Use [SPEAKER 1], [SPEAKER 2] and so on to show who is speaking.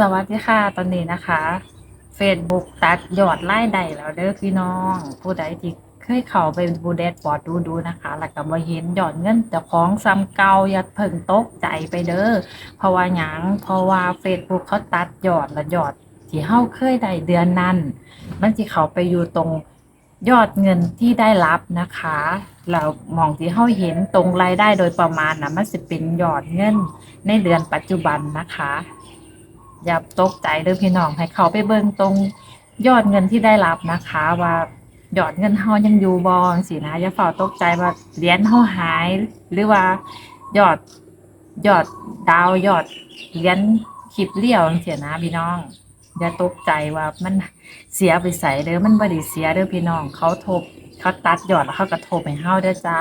[SPEAKER 1] สวัสดีค่ะ ตอนนี้นะคะ Facebook ตัดยอดไล่ใดแล้วเด้อพี่น้อง ผู้ใดที่เคยเข้าไปบูเดสบอร์ดดูดูนะคะ แล้วก็บ่เห็นยอดเงินแต่ของซ้ำเก่าอย่าเพิ่งตกใจไปเด้อเพราะว่าหยังเพราะว่า Facebook เขาตัดยอดและยอดที่เฮาเคยได้เดือนนั้น มันสิเข้าไปอยู่ตรงยอดเงินที่ได้รับนะคะแล้วมองที่เฮาเห็นตรงรายได้โดยประมาณนะมันสิเป็นยอดเงินในเดือนปัจจุบันนะคะ อย่าตกใจเด้อพี่น้องให้เขาไปเบิ่งตรงยอดเงินที่ได้รับนะคะ ว่ายอดเงินเฮายังอยู่บ่จังซี่นะอย่าเฝ้าตกใจว่าเหรียญเฮาหาย หรือว่ายอดยอดดาวยอดเหรียญคลิปเลี้ยวจังซี่นะพี่น้อง อย่าตกใจว่ามันเสียไปใส่เด้อมันบ่ได้เสียเด้อพี่น้อง เขาทบเขาตัดยอดแล้วเขาก็ทบให้เฮาเด้อจ้า